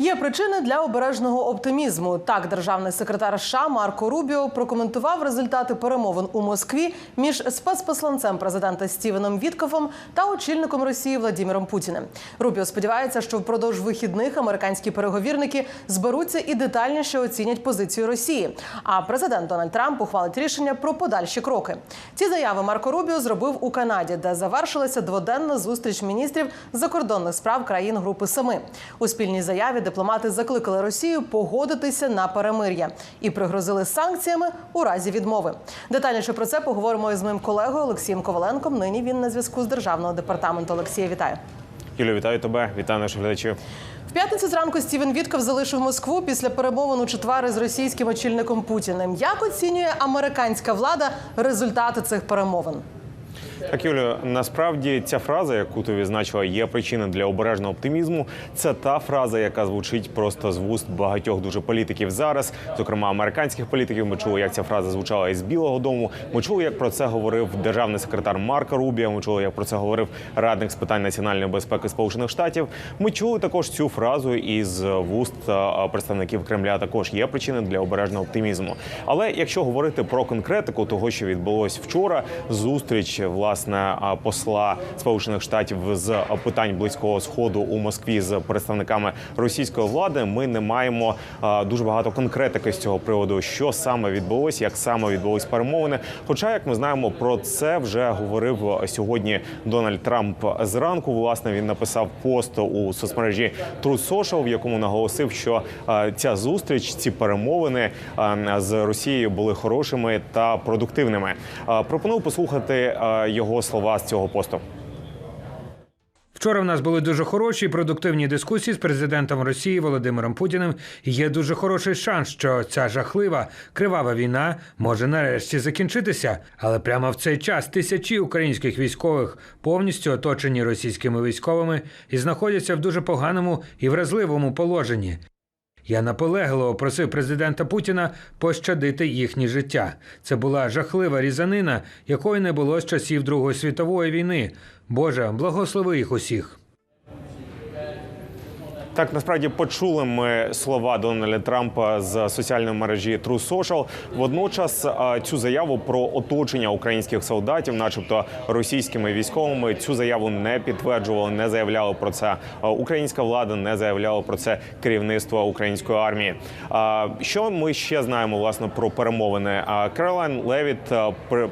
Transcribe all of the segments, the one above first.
Є причини для обережного оптимізму. Так, державний секретар США Марко Рубіо прокоментував результати перемовин у Москві між спецпосланцем президента Стівеном Віткофом та очільником Росії Владіміром Путіним. Рубіо сподівається, що впродовж вихідних американські переговірники зберуться і детальніше оцінять позицію Росії. А президент Дональд Трамп ухвалить рішення про подальші кроки. Ці заяви Марко Рубіо зробив у Канаді, де завершилася дводенна зустріч міністрів закордонних справ країн Групи Семи. У спільній заяві дипломати закликали Росію погодитися на перемир'я і пригрозили санкціями у разі відмови. Детальніше про це поговоримо із моїм колегою Олексієм Коваленком. Нині він на зв'язку з державного департаменту. Олексія, вітаю. Юлю, вітаю тебе, вітаю наших глядачів. В п'ятницю зранку Стівен Вітков залишив Москву після перемовин у четвер із російським очільником Путіним. Як оцінює американська влада результати цих перемовин? Так, Юлю, насправді ця фраза, яку ти відзначила, є причина для обережного оптимізму. Це та фраза, яка звучить просто з вуст багатьох дуже політиків зараз, зокрема американських політиків. Ми чули, як ця фраза звучала із Білого Дому. Ми чули, як про це говорив державний секретар Марко Рубіо. Ми чули, як про це говорив радник з питань національної безпеки Сполучених Штатів. Ми чули також цю фразу із вуст представників Кремля. Також є причини для обережного оптимізму. Але якщо говорити про конкретику того, що відбулось вчора, зустріч власне а, посла Сполучених Штатів з питань близького сходу у Москві з представниками російської влади, ми не маємо дуже багато конкретики з цього приводу, що саме відбулось, як саме відбулись перемовини. Хоча, як ми знаємо, про це вже говорив сьогодні Дональд Трамп зранку. Власне, він написав пост у соцмережі Truth Social, в якому наголосив, що ця зустріч, ці перемовини з Росією були хорошими та продуктивними. А, Пропоную послухати а, його слова з цього посту. Вчора в нас були дуже хороші і продуктивні дискусії з президентом Росії Володимиром Путіним. Є дуже хороший шанс, що ця жахлива кривава війна може нарешті закінчитися. Але прямо в цей час тисячі українських військових повністю оточені російськими військовими і знаходяться в дуже поганому і вразливому положенні. Я наполегливо просив президента Путіна пощадити їхнє життя. Це була жахлива різанина, якої не було з часів Другої світової війни. Боже, благослови їх усіх. Так, насправді почули ми слова Дональда Трампа з соціальної мережі True Social. Водночас цю заяву про оточення українських солдатів, начебто російськими військовими, цю заяву не підтверджували, не заявляли про це українська влада, не заявляла про це керівництво української армії. Що ми ще знаємо власне про перемовини? Керолайн Левіт,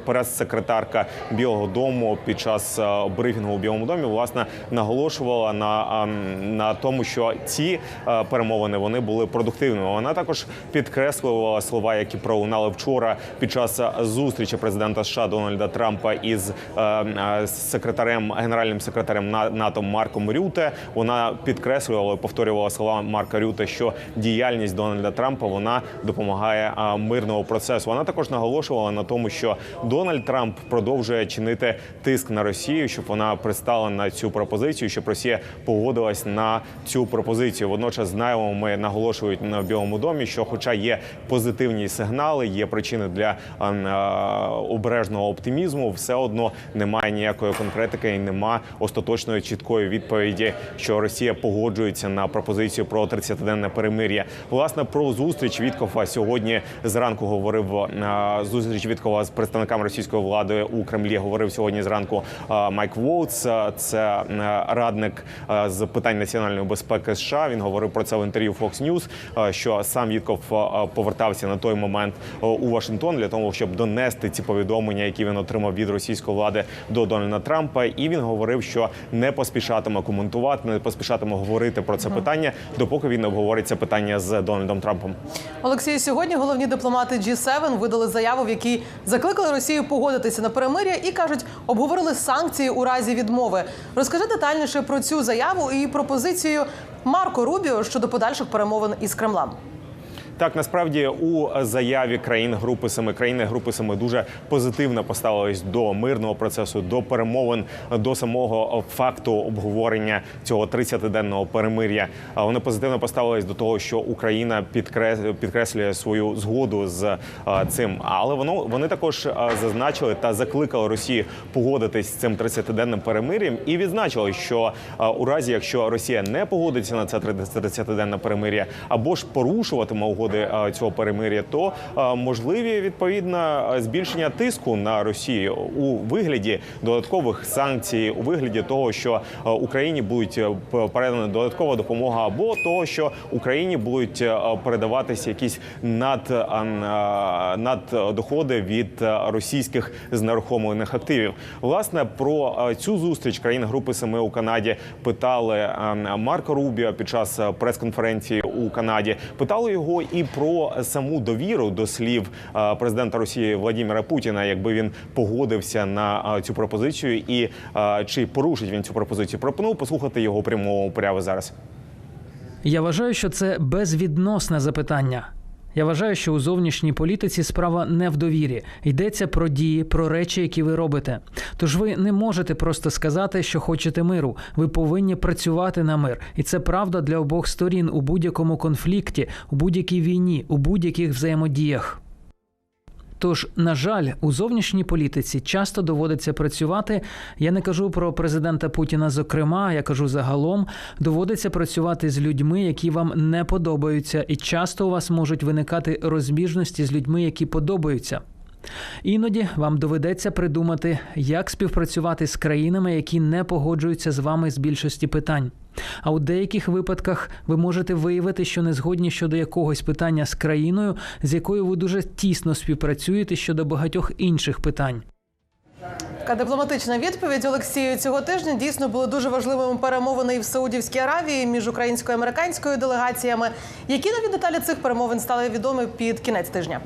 прес-секретарка Білого Дому, під час брифінгу у Білому домі, власне наголошувала на, на тому, що ці е, перемовини вони були продуктивними. Вона також підкреслювала слова, які пролунали вчора під час е, зустрічі президента США Дональда Трампа із е, секретарем генеральним секретарем На- НАТО Марком Рюте. Вона підкреслювала повторювала слова Марка Рюте, що діяльність Дональда Трампа вона допомагає мирного процесу. Вона також наголошувала на тому, що Дональд Трамп продовжує чинити тиск на Росію, щоб вона пристала на цю пропозицію, щоб Росія погодилась на цю пропозицію. Водночас знаємо, ми наголошують на Білому домі, що, хоча є позитивні сигнали, є причини для а, обережного оптимізму, все одно немає ніякої конкретики і нема остаточної чіткої відповіді, що Росія погоджується на пропозицію про 30-денне перемир'я. Власне про зустріч Віткофа сьогодні зранку говорив а, зустріч Віткова з представниками російської влади у Кремлі. Говорив сьогодні зранку Майк Воутс. А, Це радник з питань національної безпеки США. Він говорив про це в інтерв'ю Fox News, що сам Вітков повертався на той момент у Вашингтон для того, щоб донести ці повідомлення, які він отримав від російської влади до Дональда Трампа. І він говорив, що не поспішатиме коментувати, не поспішатиме говорити про це питання, допоки він не обговорить це питання з Дональдом Трампом. Олексій, сьогодні головні дипломати G7 видали заяву, в якій закликали Росію погодитися на перемир'я і кажуть, обговорили санкції у разі відмови. Розкажи детальніше про цю заяву і пропозицію Марко Рубіо щодо подальших перемовин із Кремлем. Так, насправді у заяві країн групи семи країни групи семи дуже позитивно поставились до мирного процесу, до перемовин, до самого факту обговорення цього 30-денного перемир'я. Вони позитивно поставились до того, що Україна підкрес- підкреслює свою згоду з цим. Але воно вони також зазначили та закликали Росію погодитись з цим 30-денним перемир'ям і відзначили, що у разі, якщо Росія не погодиться на це 30-денне перемир'я або ж порушуватиме угоди а, цього перемир'я, то можливі відповідно збільшення тиску на Росію у вигляді додаткових санкцій, у вигляді того, що Україні будуть е, передана додаткова допомога, або того, що Україні будуть е, передаватися якісь над а, н- а, наддоходи від е, російських знерухомлених активів. Власне про цю зустріч країн групи Семи у Канаді питали Марко Рубіо під час прес-конференції у Канаді. Питали його і про саму довіру до слів е, президента Росії Владимира Путіна, якби він погодився на е, цю пропозицію, і е, чи порушить він цю пропозицію. Пропоную послухати його прямого прямо зараз. Я вважаю, що це безвідносне запитання. Я вважаю, що у зовнішній політиці справа не в довірі. Йдеться про дії, про речі, які ви робите. Тож ви не можете просто сказати, що хочете миру. Ви повинні працювати на мир. І це правда для обох сторін у будь-якому конфлікті, у будь-якій війні, у будь-яких взаємодіях. Тож, на жаль, у зовнішній політиці часто доводиться працювати. Я не кажу про президента Путіна, зокрема, я кажу загалом. Доводиться працювати з людьми, які вам не подобаються, і часто у вас можуть виникати розбіжності з людьми, які подобаються. Іноді вам доведеться придумати, як співпрацювати з країнами, які не погоджуються з вами з більшості питань. А у деяких випадках ви можете виявити, що не згодні щодо якогось питання з країною, з якою ви дуже тісно співпрацюєте щодо багатьох інших питань. Така дипломатична відповідь Олексію цього тижня дійсно були дуже важливими перемовини і в Саудівській Аравії між українською і американською делегаціями. Які нові деталі цих перемовин стали відомі під кінець тижня?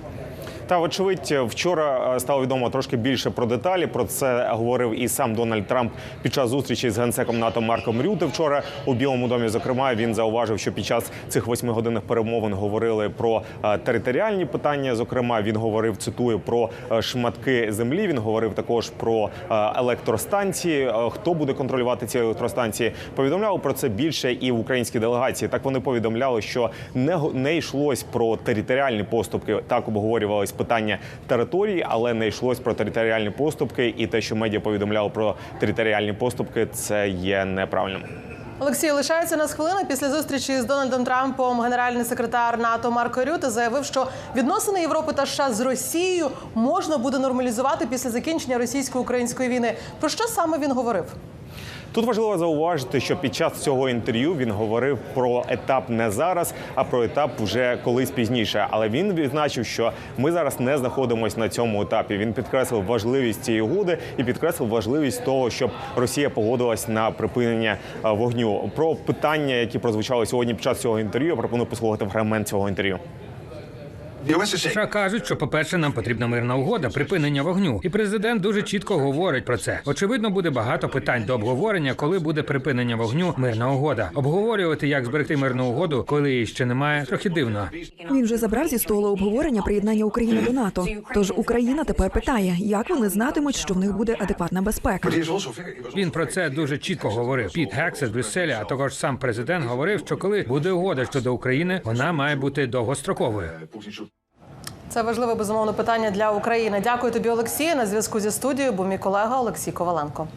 Та вочевидь, вчора е, стало відомо трошки більше про деталі. Про це говорив і сам Дональд Трамп під час зустрічі з генсеком НАТО Марком Рюте. Вчора у Білому домі. Зокрема, він зауважив, що під час цих восьмигодинних перемовин говорили про е, територіальні питання. Зокрема, він говорив, цитую про е, шматки землі. Він говорив також про електростанції. Хто буде контролювати ці електростанції? Повідомляв про це більше і в українській делегації. Так вони повідомляли, що не не йшлось про територіальні поступки. Так обговорювались питання території, але не йшлось про територіальні поступки. І те, що медіа повідомляли про територіальні поступки, це є неправильним. Олексій лишається на хвилини після зустрічі з Дональдом Трампом. Генеральний секретар НАТО Марко Рюте заявив, що відносини Європи та США з Росією можна буде нормалізувати після закінчення російсько-української війни. Про що саме він говорив? Тут важливо зауважити, що під час цього інтерв'ю він говорив про етап не зараз, а про етап вже колись пізніше. Але він відзначив, що ми зараз не знаходимося на цьому етапі. Він підкреслив важливість цієї угоди і підкреслив важливість того, щоб Росія погодилась на припинення е, вогню. Про питання, які прозвучали сьогодні під час цього інтерв'ю, я пропоную послухати фрагмент цього інтерв'ю. США кажуть, що, по-перше, нам потрібна мирна угода, припинення вогню. І президент дуже чітко говорить про це. Очевидно, буде багато питань до обговорення, коли буде припинення вогню, мирна угода. Обговорювати, як зберегти мирну угоду, коли її ще немає, трохи дивно. Він вже забрав зі столу обговорення приєднання України до НАТО. Тож Україна тепер питає, як вони знатимуть, що в них буде адекватна безпека. Він про це дуже чітко говорив. Піт Гекс з Брюсселя, а також сам президент говорив, що коли буде угода щодо України, вона має бути довгостроковою. Це важливе безумовно питання для України. Дякую тобі, Олексію. На зв'язку зі студією був мій колега Олексій Коваленко.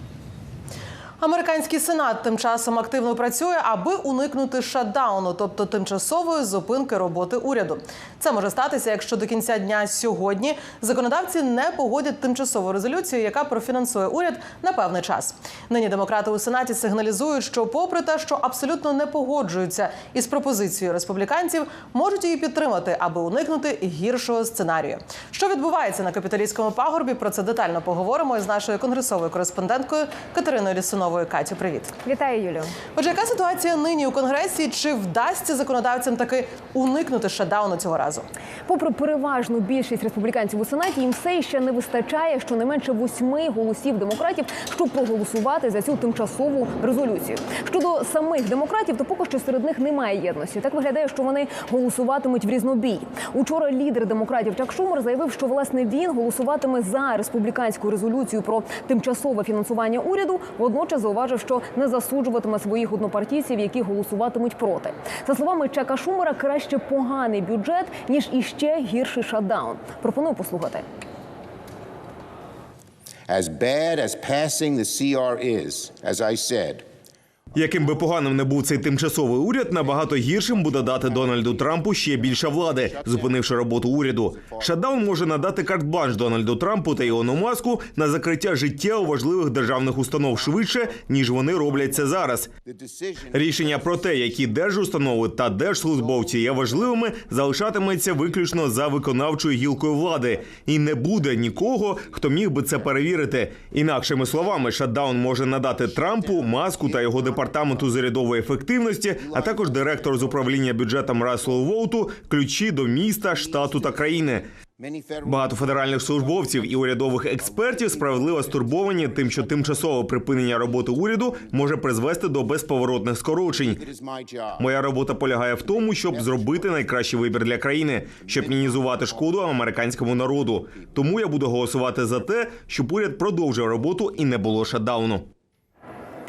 Американський сенат тим часом активно працює, аби уникнути шатдауну, тобто тимчасової зупинки роботи уряду. Це може статися, якщо до кінця дня сьогодні законодавці не погодять тимчасову резолюцію, яка профінансує уряд на певний час. Нині демократи у сенаті сигналізують, що, попри те, що абсолютно не погоджуються із пропозицією республіканців, можуть її підтримати, аби уникнути гіршого сценарію. Що відбувається на капіталістському пагорбі? Про це детально поговоримо із нашою конгресовою кореспонденткою Катериною Лісуновою. Івановою. Катю, привіт. Вітаю, Юлю. Отже, яка ситуація нині у конгресі? Чи вдасться законодавцям таки уникнути шатдауну цього разу? Попри переважну більшість республіканців у сенаті, їм все ще не вистачає щонайменше восьми голосів демократів, щоб проголосувати за цю тимчасову резолюцію. Щодо самих демократів, то поки що серед них немає єдності. Так виглядає, що вони голосуватимуть в різнобій. Учора лідер демократів Чак Шумер заявив, що власне він голосуватиме за республіканську резолюцію про тимчасове фінансування уряду. Водночас зауважив, що не засуджуватиме своїх однопартійців, які голосуватимуть проти. За словами Чака Шумера, краще поганий бюджет ніж іще гірший шатдаун. Пропоную послухати. As bad as passing the CR is, as I said, Яким би поганим не був цей тимчасовий уряд, набагато гіршим буде дати Дональду Трампу ще більше влади, зупинивши роботу уряду. Шатдаун може надати карт-бланш Дональду Трампу та Ілону Маску на закриття життєво важливих державних установ швидше, ніж вони роблять це зараз. Рішення про те, які держустанови та держслужбовці є важливими, залишатиметься виключно за виконавчою гілкою влади, і не буде нікого, хто міг би це перевірити. Інакшими словами, шатдаун може надати Трампу, маску та його департаменту з урядової ефективності, а також директор з управління бюджетом Расселу Воуту ключі до міста, штату та країни. Багато федеральних службовців і урядових експертів справедливо стурбовані тим, що тимчасове припинення роботи уряду може призвести до безповоротних скорочень. Моя робота полягає в тому, щоб зробити найкращий вибір для країни, щоб мінімізувати шкоду американському народу. Тому я буду голосувати за те, щоб уряд продовжив роботу і не було шатдауну.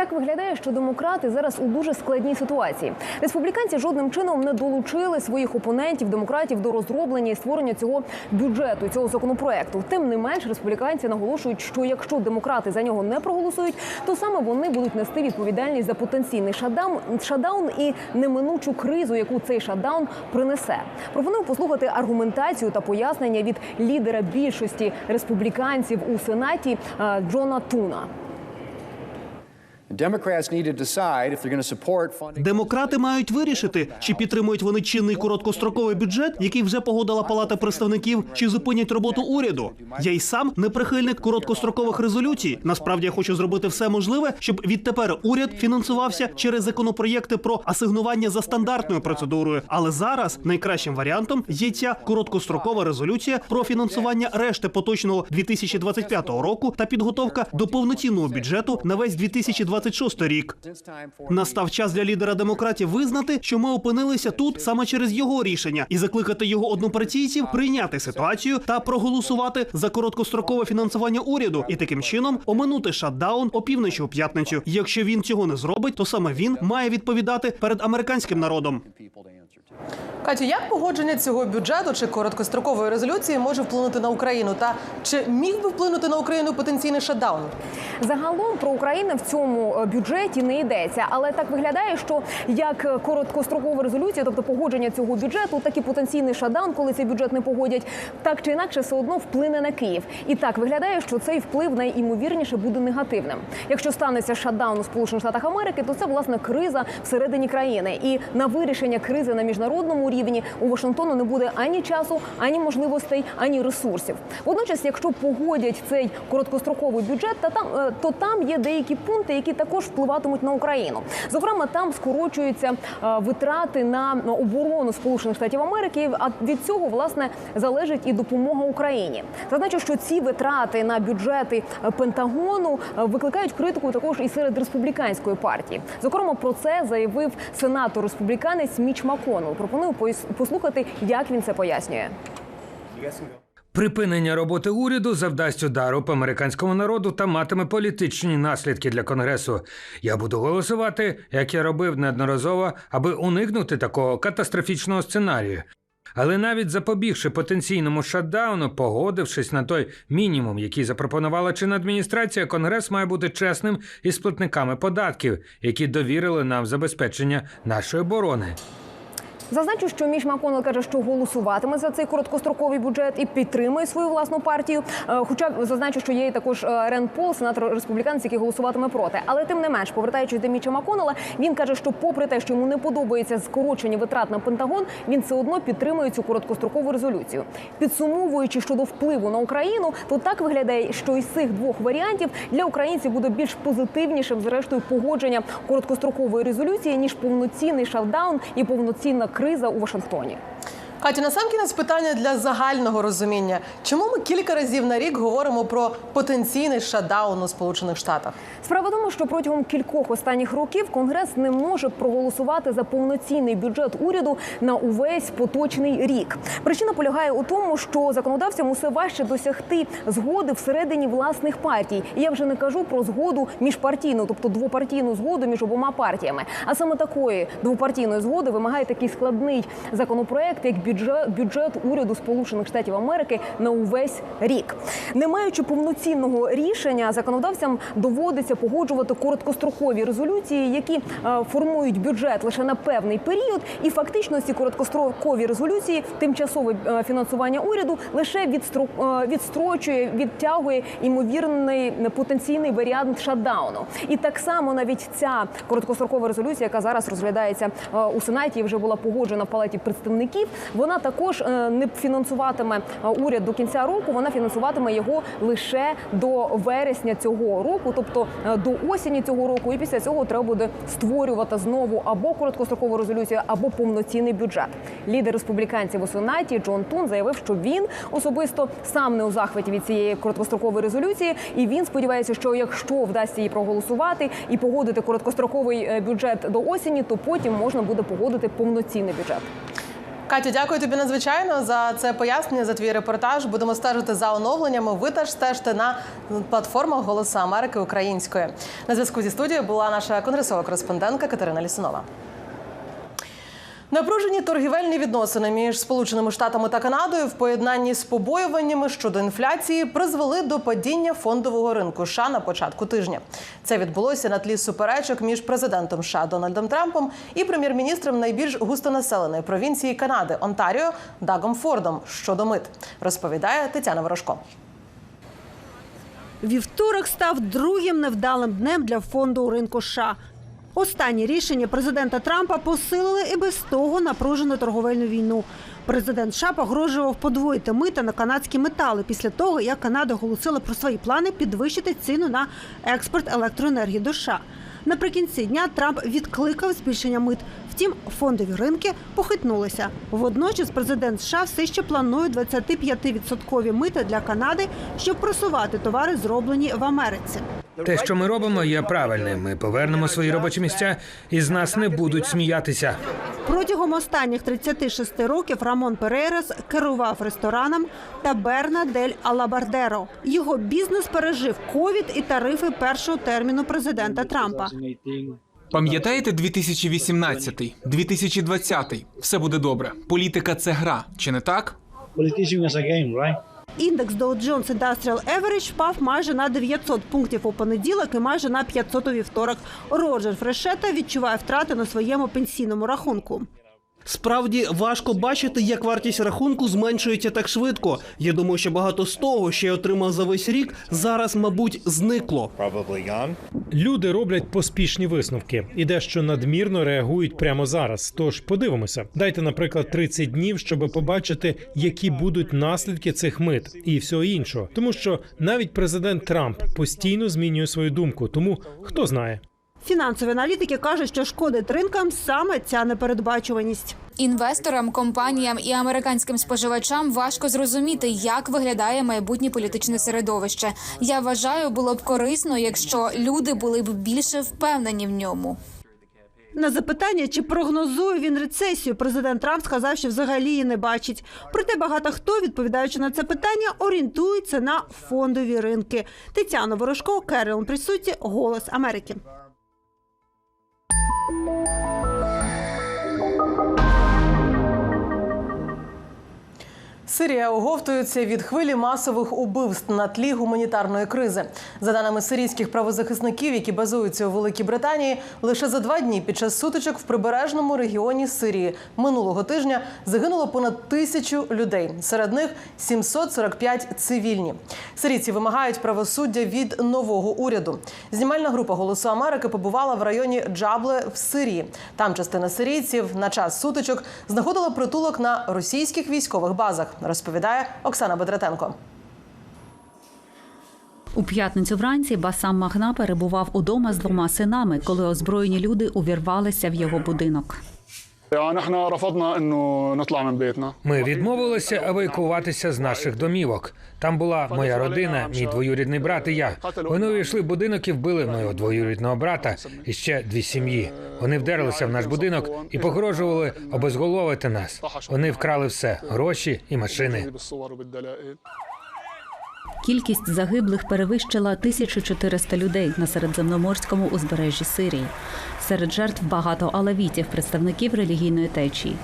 Так виглядає, що демократи зараз у дуже складній ситуації. Республіканці жодним чином не долучили своїх опонентів демократів до розроблення і створення цього бюджету цього законопроекту. Тим не менш, республіканці наголошують, що якщо демократи за нього не проголосують, то саме вони будуть нести відповідальність за потенційний шатдаун, шатдаун і неминучу кризу, яку цей шатдаун принесе. Пропоную послухати аргументацію та пояснення від лідера більшості республіканців у сенаті е, Джона Туна. Democrats need to decide if they're going to support funding. Демократи мають вирішити, чи підтримують вони чинний короткостроковий бюджет, який вже погодила Палата представників, чи зупинять роботу уряду. Я й сам не прихильник короткострокових резолюцій. Насправді я хочу зробити все можливе, щоб відтепер уряд фінансувався через законопроєкти про асигнування за стандартною процедурою. Але зараз найкращим варіантом є ця короткострокова резолюція про фінансування решти поточного 2025 року та підготовка до повноцінного бюджету на весь 2026 рік. Настав час для лідера демократів визнати, що ми опинилися тут саме через його рішення, і закликати його однопартійців прийняти ситуацію та проголосувати за короткострокове фінансування уряду і таким чином оминути шатдаун опівночі у п'ятницю. Якщо він цього не зробить, то саме він має відповідати перед американським народом. Катю, як погодження цього бюджету чи короткострокової резолюції може вплинути на Україну? Та чи міг би вплинути на Україну потенційний шатдаун? Загалом про Україну в цьому е, бюджеті не йдеться, але так виглядає, що як е, короткострокова резолюція, тобто погодження цього бюджету, так і потенційний шатдаун, коли цей бюджет не погодять, так чи інакше все одно вплине на Київ. І так виглядає, що цей вплив найімовірніше буде негативним. Якщо станеться шатдаун у Сполучених Штатах Америки, то це власне криза всередині країни. І на вирішення кризи на міжнародному рівні у Вашингтону не буде ані часу, ані можливостей, ані ресурсів. Водночас, якщо погодять цей короткостроковий бюджет, та там е, то там є деякі пункти, які також впливатимуть на Україну. Зокрема, там скорочуються е, витрати на оборону Сполучених Штатів Америки. А від цього власне залежить і допомога Україні. Зазначу, що ці витрати на бюджети е, Пентагону викликають критику також і серед республіканської партії. Зокрема, про це заявив сенатор республіканець Міч Маконел. Пропоную послухати, як він це пояснює. Припинення роботи уряду завдасть удару по американському народу та матиме політичні наслідки для конгресу. Я буду голосувати, як я робив неодноразово, аби уникнути такого катастрофічного сценарію. Але навіть запобігши потенційному шатдауну, погодившись на той мінімум, який запропонувала чинна адміністрація, конгрес має бути чесним із платниками податків, які довірили нам забезпечення нашої оборони. Зазначу, що Міш Маконел каже, що голосуватиме за цей короткостроковий бюджет і підтримує свою власну партію. Е, Хоча зазначу, що є і також е, Рен Пол, сенатор республіканець, який голосуватиме проти. Але тим не менш, повертаючись до Міча Маконела, він каже, що попри те, що йому не подобається скорочення витрат на Пентагон, він все одно підтримує цю короткострокову резолюцію. Підсумовуючи щодо впливу на Україну, то так виглядає, що із цих двох варіантів для українців буде більш позитивнішим, зрештою, погодження короткострокової резолюції ніж повноцінний шавдаун і повноцінна криза у Вашингтоні. Катю, насамкінець питання для загального розуміння. Чому ми кілька разів на рік говоримо про потенційний шатдаун у Сполучених Штатах? Справа тому, що протягом кількох останніх років Конгрес не може проголосувати за повноцінний бюджет уряду на увесь поточний рік. Причина полягає у тому, що законодавцям усе важче досягти згоди всередині власних партій. Я вже не кажу про згоду міжпартійну, тобто двопартійну згоду між обома партіями. А саме такої двопартійної згоди вимагає такий складний законопроект, як бюджет, бюджет уряду Сполучених Штатів Америки на увесь рік. Не маючи повноцінного рішення, законодавцям доводиться погоджувати короткострокові резолюції, які е, формують бюджет лише на певний період, і фактично ці короткострокові резолюції, тимчасове е, фінансування уряду лише е, відстрочує, відтягує імовірний потенційний варіант шатдауну. І так само навіть ця короткострокова резолюція, яка зараз розглядається у сенаті, вже була погоджена в палаті представників. Вона також е, не фінансуватиме е, уряд до кінця року. Вона фінансуватиме його лише до вересня цього року, тобто е, до осені цього року. І після цього треба буде створювати знову або короткострокову резолюцію, або повноцінний бюджет. Лідер республіканців у сенаті Джон Тун заявив, що він особисто сам не у захваті від цієї короткострокової резолюції, і він сподівається, що якщо вдасться її проголосувати і погодити короткостроковий бюджет до осені, то потім можна буде погодити повноцінний бюджет. Катю, дякую тобі надзвичайно за це пояснення, за твій репортаж. Будемо стежити за оновленнями. Ви теж стежте на платформах Голоса Америки української. На зв'язку зі студією була наша конгресова кореспондентка Катерина Лісунова. Напружені торгівельні відносини між Сполученими Штатами та Канадою в поєднанні з побоюваннями щодо інфляції призвели до падіння фондового ринку США на початку тижня. Це відбулося на тлі суперечок між президентом США Дональдом Трампом і прем'єр-міністром найбільш густонаселеної провінції Канади Онтаріо Дагом Фордом щодо мит. Розповідає Тетяна Ворожко. Вівторок став другим невдалим днем для фонду ринку США. Останні рішення президента Трампа посилили і без того напружену торговельну війну. Президент США погрожував подвоїти мита на канадські метали після того, як Канада оголосила про свої плани підвищити ціну на експорт електроенергії до США. Наприкінці дня Трамп відкликав збільшення мит. Втім, фондові ринки похитнулися. Водночас президент США все ще планує 25% мита для Канади, щоб просувати товари, зроблені в Америці. Те, що ми робимо, є правильним. Ми повернемо свої робочі місця, і з нас не будуть сміятися. Протягом останніх 36 років Рамон Перейрас керував рестораном Таберна дель Алабардеро. Його бізнес пережив ковід і тарифи першого терміну президента Трампа. Пам'ятаєте 2018, 2020? Все буде добре. Політика це гра, чи не так? Індекс Dow Jones Industrial Average впав майже на 900 пунктів у понеділок і майже на 500 у вівторок. Роджер Фрешета відчуває втрати на своєму пенсійному рахунку. Справді важко бачити, як вартість рахунку зменшується так швидко. Я думаю, що багато з того, що я отримав за весь рік, зараз, мабуть, зникло. Люди роблять поспішні висновки і дещо надмірно реагують прямо зараз. Тож подивимося. Дайте, наприклад, 30 днів, щоб побачити, які будуть наслідки цих мит і всього іншого. Тому що навіть президент Трамп постійно змінює свою думку. Тому хто знає. Фінансові аналітики кажуть, що шкодить ринкам саме ця непередбачуваність. Інвесторам, компаніям і американським споживачам важко зрозуміти, як виглядає майбутнє політичне середовище. Я вважаю, було б корисно, якщо люди були б більше впевнені в ньому. На запитання, чи прогнозує він рецесію, президент Трамп сказав, що взагалі її не бачить. Проте багато хто, відповідаючи на це питання, орієнтується на фондові ринки. Тетяна Ворожко, Керолін Присутті, Голос Америки. Bye. Сирія оговтується від хвилі масових убивств на тлі гуманітарної кризи. За даними сирійських правозахисників, які базуються у Великій Британії, лише за два дні під час сутичок в прибережному регіоні Сирії минулого тижня загинуло понад тисячу людей. Серед них 745 цивільні. Сирійці вимагають правосуддя від нового уряду. Знімальна група Голосу Америки побувала в районі Джабле в Сирії. Там частина сирійців на час сутичок знаходила притулок на російських військових базах. Розповідає Оксана Бедратенко. У п'ятницю вранці Басам Магна перебував удома з двома синами, коли озброєні люди увірвалися в його будинок. Ми відмовилися евакуюватися з наших домівок. Там була моя родина, мій двоюрідний брат і я. Вони увійшли в будинок і вбили моєго двоюрідного брата і ще дві сім'ї. Вони вдерлися в наш будинок і погрожували обезголовити нас. Вони вкрали все гроші і машини. Кількість загиблих перевищила 1400 людей на середземноморському узбережжі Сирії. Серед жертв багато алавітів, представників релігійної течії.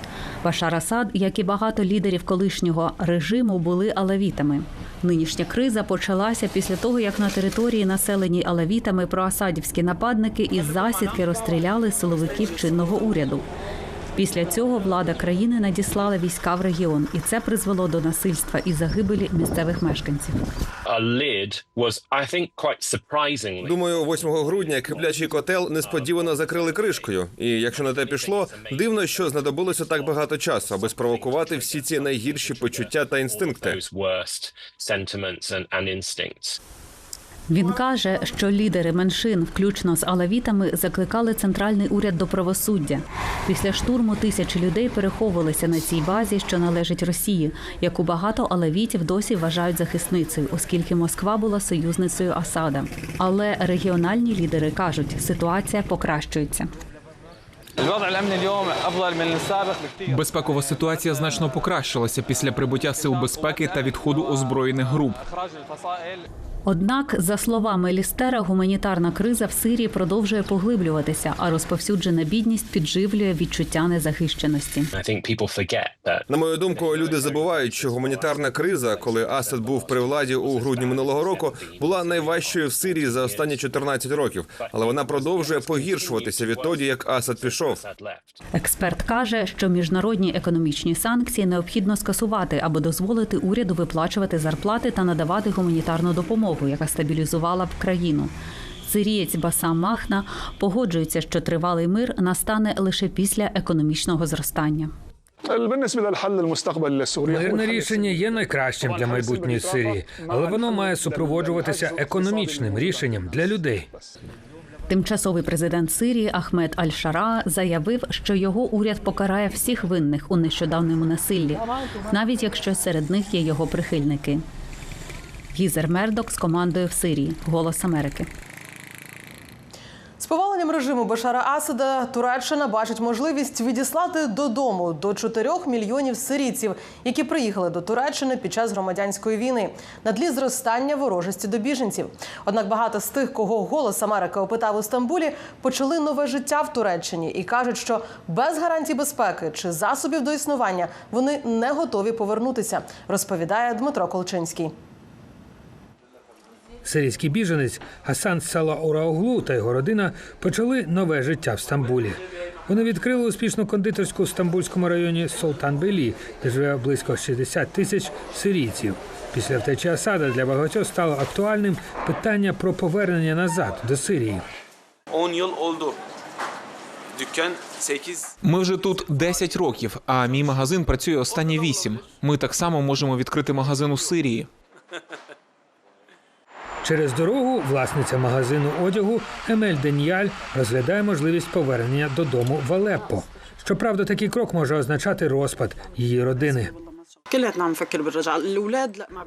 Башар Асад, як і багато лідерів колишнього режиму, були алавітами. Нинішня криза почалася після того, як на території, населеній алавітами, проасадівські нападники із засідки розстріляли силовиків чинного уряду. Після цього влада країни надіслала війська в регіон, і це призвело до насильства і загибелі місцевих мешканців. Думаю, 8 грудня киплячий котел несподівано закрили кришкою. І якщо на те пішло, дивно, що знадобилося так багато часу, аби спровокувати всі ці найгірші почуття та інстинкти. Він каже, що лідери меншин, включно з алавітами, закликали центральний уряд до правосуддя. Після штурму тисячі людей переховувалися на цій базі, що належить Росії, яку багато алавітів досі вважають захисницею, оскільки Москва була союзницею Асада. Але регіональні лідери кажуть, ситуація покращується. Безпекова ситуація значно покращилася після прибуття сил безпеки та відходу озброєних груп. Однак, за словами Лістера, гуманітарна криза в Сирії продовжує поглиблюватися, а розповсюджена бідність підживлює відчуття незахищеності. На мою думку, люди забувають, що гуманітарна криза, коли Асад був при владі у грудні минулого року, була найважчою в Сирії за останні 14 років, але вона продовжує погіршуватися відтоді, як Асад пішов. Експерт каже, що міжнародні економічні санкції необхідно скасувати, аби дозволити уряду виплачувати зарплати та надавати гуманітарну допомогу, яка стабілізувала б країну. Сирієць Басам Махна погоджується, що тривалий мир настане лише після економічного зростання. Мирне рішення є найкращим для майбутньої Сирії, але воно має супроводжуватися економічним рішенням для людей. Тимчасовий президент Сирії Ахмед Аль-Шара заявив, що його уряд покарає всіх винних у нещодавньому насиллі, навіть якщо серед них є його прихильники. Гізер Мердок з командою в Сирії Голос Америки. З поваленням режиму Башара Асада Туреччина бачить можливість відіслати додому до 4 мільйонів сирійців, які приїхали до Туреччини під час громадянської війни на тлі зростання ворожості до біженців. Однак багато з тих, кого голос Америки опитав у Стамбулі, почали нове життя в Туреччині і кажуть, що без гарантій безпеки чи засобів до існування вони не готові повернутися. Розповідає Дмитро Колчинський. Сирійський біженець Хасан Салаураоглу та його родина почали нове життя в Стамбулі. Вони відкрили успішну кондитерську в стамбульському районі Солтан-Белі, де живе близько 60 тисяч сирійців. Після втечі Асада для багатьох стало актуальним питання про повернення назад до Сирії. Ми вже тут 10 років, а мій магазин працює останні 8. Ми так само можемо відкрити магазин у Сирії. Через дорогу власниця магазину одягу Емель Деньяль розглядає можливість повернення додому в Алеппо. Щоправда, такий крок може означати розпад її родини.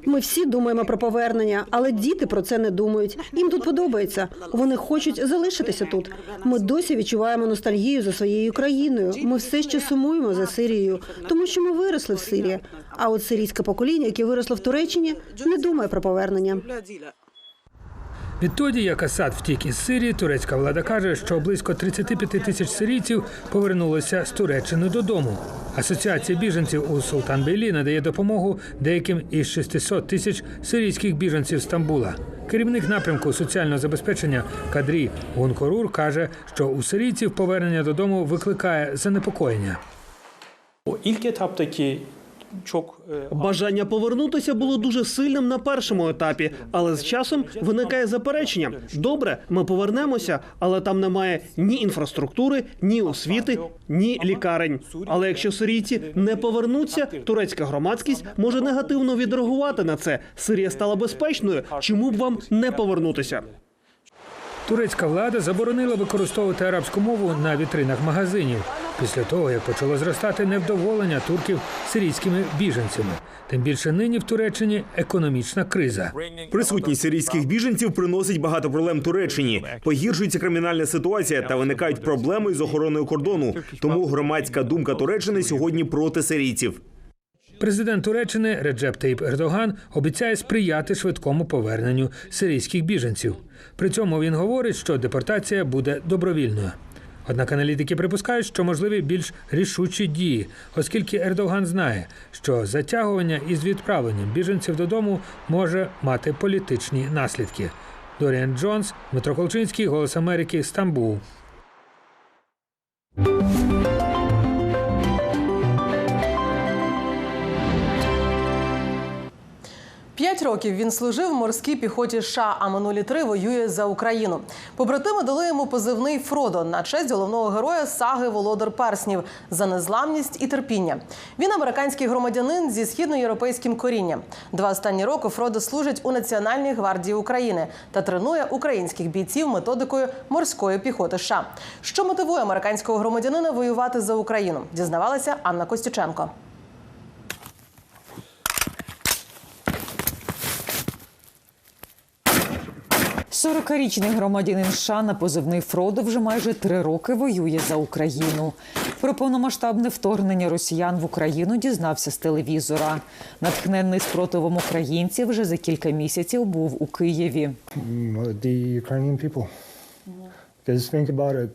Ми всі думаємо про повернення, але діти про це не думають. Їм тут подобається. Вони хочуть залишитися тут. Ми досі відчуваємо ностальгію за своєю країною. Ми все ще сумуємо за Сирією, тому що ми виросли в Сирії. А от сирійське покоління, яке виросло в Туреччині, не думає про повернення. Відтоді, як Асад втік із Сирії, турецька влада каже, що близько 35 тисяч сирійців повернулися з Туреччини додому. Асоціація біженців у Султан-Бейлі надає допомогу деяким із 600 тисяч сирійських біженців Стамбула. Керівник напрямку соціального забезпечення Кадрі Гункорур каже, що у сирійців повернення додому викликає занепокоєння. İlk etaptaki çok e, Бажання повернутися було дуже сильним на першому етапі, але з часом виникає заперечення. Добре, ми повернемося, але там немає ні інфраструктури, ні освіти, ні лікарень. Але якщо сирійці не повернуться, турецька громадськість може негативно відреагувати на це. Сирія стала безпечною. Чому б вам не повернутися? Турецька влада заборонила використовувати арабську мову на вітринах магазинів після того, як почало зростати невдоволення турків сирійськими біженцями. Тим більше нині в Туреччині економічна криза. Присутність сирійських біженців приносить багато проблем Туреччині. Погіршується кримінальна ситуація та виникають проблеми з охороною кордону. Тому громадська думка Туреччини сьогодні проти сирійців. Президент Туреччини Реджеп Тейп Ердоган обіцяє сприяти швидкому поверненню сирійських біженців. При цьому він говорить, що депортація буде добровільною. Однак аналітики припускають, що можливі більш рішучі дії, оскільки Ердоган знає, що затягування із відправленням біженців додому може мати політичні наслідки. Доріан Джонс, Дмитро Колчинський, Голос Америки, Стамбул. П'ять років він служив в морській піхоті США, а минулі три воює за Україну. Побратими дали йому позивний Фродо на честь головного героя саги Володар Перснів за незламність і терпіння. Він американський громадянин зі східноєвропейським корінням. Два останні роки Фродо служить у Національній гвардії України та тренує українських бійців методикою морської піхоти. США. що мотивує американського громадянина воювати за Україну? Дізнавалася Анна Костюченко. 40-річний громадянин США на позивний Фродо вже майже три роки воює за Україну. Про повномасштабне вторгнення росіян в Україну дізнався з телевізора. Натхненний спротивом українців вже за кілька місяців був у Києві. the Ukrainian people. Because think about it.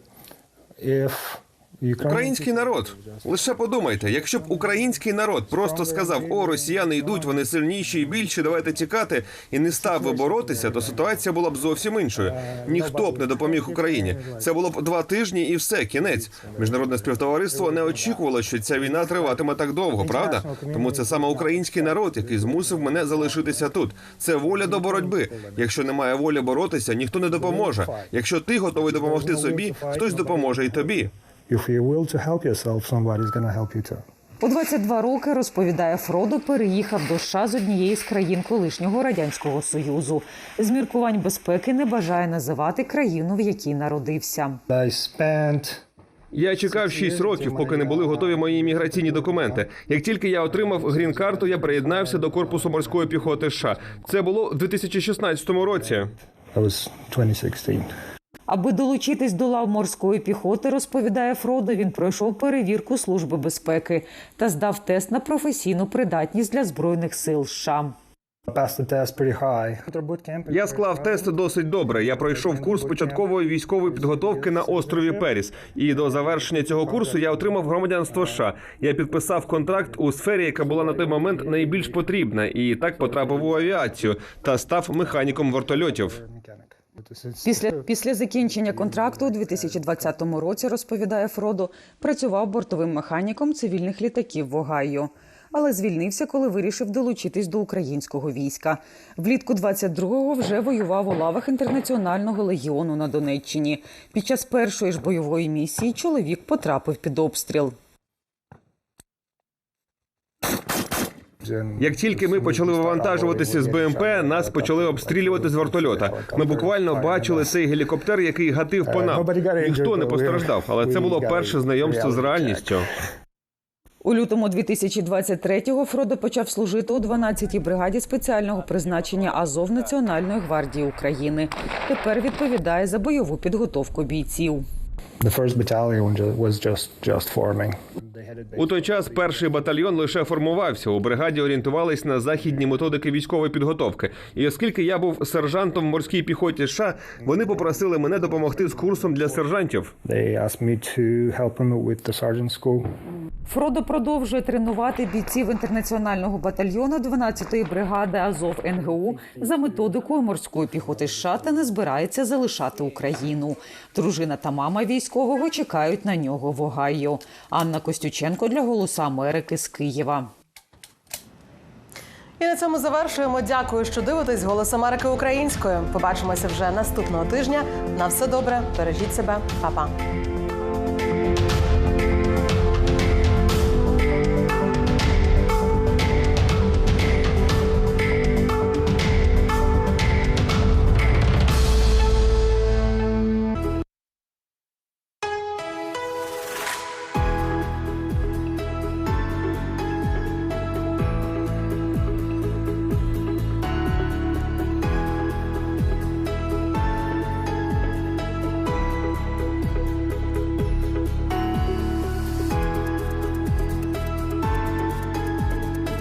If Український народ. Лише подумайте, якщо б український народ просто сказав: О, росіяни йдуть, вони сильніші і більші, давайте тікати, і не став би боротися, то ситуація була б зовсім іншою. Ніхто б не допоміг Україні. Це було б два тижні, і все, кінець. Міжнародне співтовариство не очікувало, що ця війна триватиме так довго, правда? Тому це саме український народ, який змусив мене залишитися тут. Це воля до боротьби. Якщо немає волі боротися, ніхто не допоможе. Якщо ти готовий допомогти собі, хтось допоможе і тобі. If you will to help yourself, somebody's gonna help you too. У 22 роки розповідає Фродо, переїхав до США з однієї з країн колишнього радянського союзу. З міркувань безпеки не бажає називати країну, в якій народився. I spent Я чекав 6 років, поки не були готові мої імміграційні документи. Як тільки я отримав грін-карту, я приєднався до корпусу морської піхоти США. Це було в 2016 році. that was 2016. Аби долучитись до лав морської піхоти, розповідає Фродо, він пройшов перевірку служби безпеки та здав тест на професійну придатність для збройних сил США. Я склав тест досить добре. Я пройшов курс початкової військової підготовки на острові Періс. І до завершення цього курсу я отримав громадянство США. Я підписав контракт у сфері, яка була на той момент найбільш потрібна, і так потрапив у авіацію та став механіком вертольотів. Після після закінчення контракту у 2020 році, розповідає Фродо, працював бортовим механіком цивільних літаків в Огайо. Але звільнився, коли вирішив долучитись до українського війська. Влітку 22-го вже воював у лавах інтернаціонального легіону на Донеччині. Під час першої ж бойової місії чоловік потрапив під обстріл. Як тільки ми почали вивантажуватися з БМП, нас почали обстрілювати з вертольота. Ми буквально бачили цей гелікоптер, який гатив по нам. Ніхто не постраждав, але це було перше знайомство з реальністю. У лютому 2023-го Фродо почав служити у 12-й бригаді спеціального призначення Азов Національної гвардії України. Тепер відповідає за бойову підготовку бійців. The first battalion ju- was just just forming. У той час перший батальйон лише формувався. У бригаді орієнтувались на західні методики військової підготовки. І оскільки я був сержантом в морській піхоті США, вони попросили мене допомогти з курсом для сержантів. They asked me to help them with the sergeant school. Фродо продовжує тренувати бійців інтернаціонального батальйону 12-ї бригади Азов НГУ за методикою морської піхоти США та не збирається залишати Україну. Дружина та мама військового чекають на нього в Огайо. Анна Костюченко для Голоса Америки з Києва. І на цьому завершуємо. Дякую, що дивитесь Голос Америки українською. Побачимося вже наступного тижня. На все добре. Бережіть себе, Па-па.